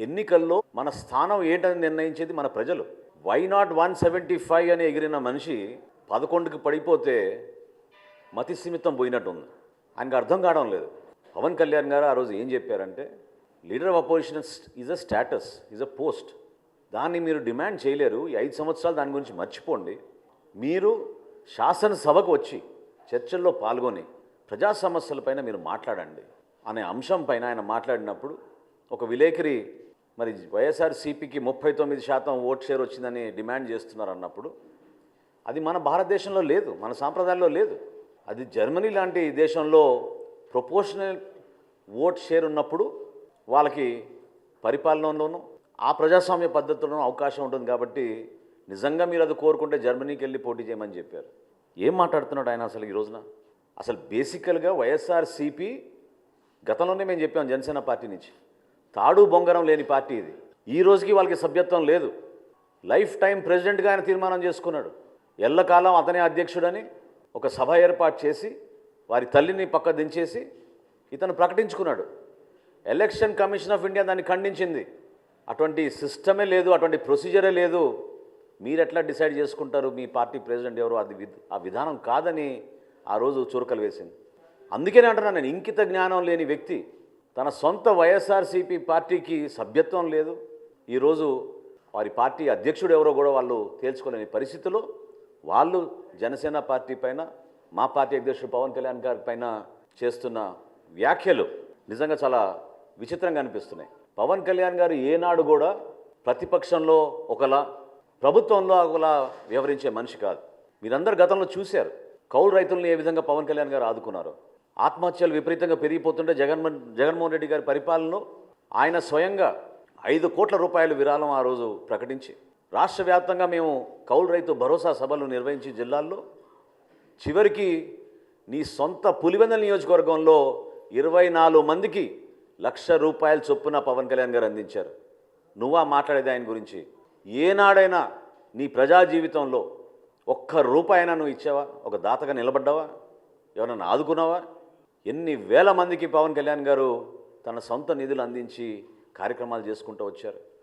ఎన్నికల్లో మన స్థానం ఏంటని నిర్ణయించేది మన ప్రజలు. Why not one seventy five అని ఎగిరిన మనిషి పదకొండుకి పడిపోతే మతి సీమితం పోయినట్టుంది. ఆయనకు అర్థం కావడం లేదు. పవన్ కళ్యాణ్ గారు ఆ రోజు ఏం చెప్పారంటే leader of opposition is a status is a post. దాన్ని మీరు డిమాండ్ చేయలేరు. ఈ ఐదు సంవత్సరాలు దాని గురించి మర్చిపోండి. మీరు శాసనసభకు వచ్చి చర్చల్లో పాల్గొని ప్రజా సమస్యలపైన మీరు మాట్లాడండి. అనే అంశంపైన ఆయన మాట్లాడినప్పుడు ఒక విలేకరి మరి వైఎస్ఆర్సీపీకి ముప్పై తొమ్మిది శాతం ఓట్ షేర్ వచ్చిందని డిమాండ్ చేస్తున్నారు అన్నప్పుడు అది మన భారతదేశంలో లేదు మన సాంప్రదాయంలో లేదు. అది జర్మనీ లాంటి దేశంలో ప్రొపోర్షనల్ ఓట్ షేర్ ఉన్నప్పుడు వాళ్ళకి పరిపాలనలోనూ ఆ ప్రజాస్వామ్య పద్ధతుల్లోనూ అవకాశం ఉంటుంది కాబట్టి నిజంగా మీరు అది కోరుకుంటే జర్మనీకి వెళ్ళి పోటీ చేయమని చెప్పారు. ఏం మాట్లాడుతున్నాడు ఆయన అసలు ఈ రోజున? అసలు బేసికల్గా వైఎస్ఆర్సీపీ గతంలోనే మేము చెప్పాం జనసేన పార్టీ నుంచి. తాడు బొంగరం లేని పార్టీ ఇది. ఈ రోజుకి వాళ్ళకి సభ్యత్వం లేదు. లైఫ్ టైం ప్రెసిడెంట్గా ఆయన తీర్మానం చేసుకున్నాడు. ఎల్లకాలం అతనే అధ్యక్షుడని ఒక సభ ఏర్పాటు చేసి వారి తల్లిని పక్క దించేసి ఇతను ప్రకటించుకున్నాడు. ఎలక్షన్ కమిషన్ ఆఫ్ ఇండియా దాన్ని ఖండించింది. అటువంటి సిస్టమే లేదు అటువంటి ప్రొసీజరే లేదు. మీరు ఎట్లా డిసైడ్ చేసుకుంటారు? మీ పార్టీ ప్రెసిడెంట్ ఎవరు? అది ఆ విధానం కాదని ఆ రోజు చురకలు వేసింది. అందుకనే అంటున్నాను నేను ఇంకిత జ్ఞానం లేని వ్యక్తి తన సొంత వైఎస్ఆర్సీపీ పార్టీకి సభ్యత్వం లేదు. ఈరోజు వారి పార్టీ అధ్యక్షుడు ఎవరో కూడా వాళ్ళు తేల్చుకోలేని పరిస్థితిలో వాళ్ళు జనసేన పార్టీ పైన మా పార్టీ అధ్యక్షుడు పవన్ కళ్యాణ్ గారి పైన చేస్తున్న వ్యాఖ్యలు నిజంగా చాలా విచిత్రంగా అనిపిస్తున్నాయి. పవన్ కళ్యాణ్ గారు ఏనాడు కూడా ప్రతిపక్షంలో ఒకలా ప్రభుత్వంలో ఒకలా వ్యవహరించే మనిషి కాదు. మీరందరు గతంలో చూశారు. కౌలు రైతులను ఏ విధంగా పవన్ కళ్యాణ్ గారు ఆదుకున్నారు. ఆత్మహత్యలు విపరీతంగా పెరిగిపోతుంటే జగన్మోహన్ జగన్మోహన్ రెడ్డి గారి పరిపాలనలో ఆయన స్వయంగా ఐదు కోట్ల రూపాయల విరాళం ఆ రోజు ప్రకటించి రాష్ట్ర వ్యాప్తంగా మేము కౌలు రైతు భరోసా సభలు నిర్వహించి జిల్లాల్లో చివరికి నీ సొంత పులివెందల నియోజకవర్గంలో ఇరవై నాలుగు మందికి లక్ష రూపాయల చొప్పున పవన్ కళ్యాణ్ గారు అందించారు. నువ్వా మాట్లాడేది ఆయన గురించి. ఏనాడైనా నీ ప్రజా జీవితంలో ఒక్క రూపాయైనా నువ్వు ఇచ్చావా? ఒక దాతగా నిలబడ్డావా? ఎవరన్నా ఆదుకున్నావా? ఎన్ని వేల మందికి పవన్ కళ్యాణ్ గారు తన సొంత నిధులు అందించి కార్యక్రమాలు చేసుకుంటూ వచ్చారు.